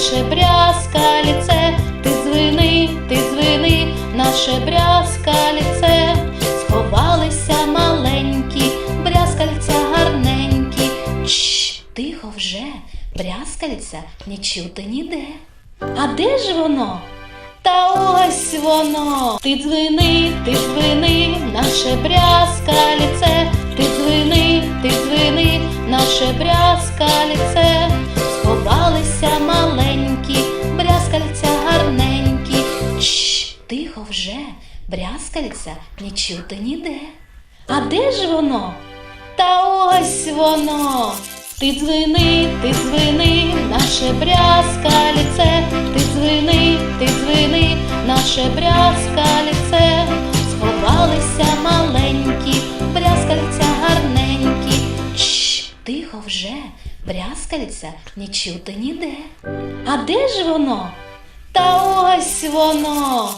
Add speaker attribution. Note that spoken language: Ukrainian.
Speaker 1: наше брязкаліце, ти звини, ти звини, наше брязкаліце, сховалися маленькі, брязкальця гарненькі. Чш, тихо вже, брязкальця не чути ніде. А де ж воно? Та ось воно. Ти дзвини, ти дзвини, наше брязкаліце, ти дзвини, ти дзвини, наше брязкаліце. Тихо вже, брязкальця не чути ніде. А де ж воно? Та ось воно. Ти дзвени, ти дзвени, наше брязкальце, ти дзвени, ти дзвени, наше брязкальце, сховалися маленькі, брязкальця гарненькі. Чш, тихо вже, брязкальця не чути ніде. А де ж воно? Та ось воно.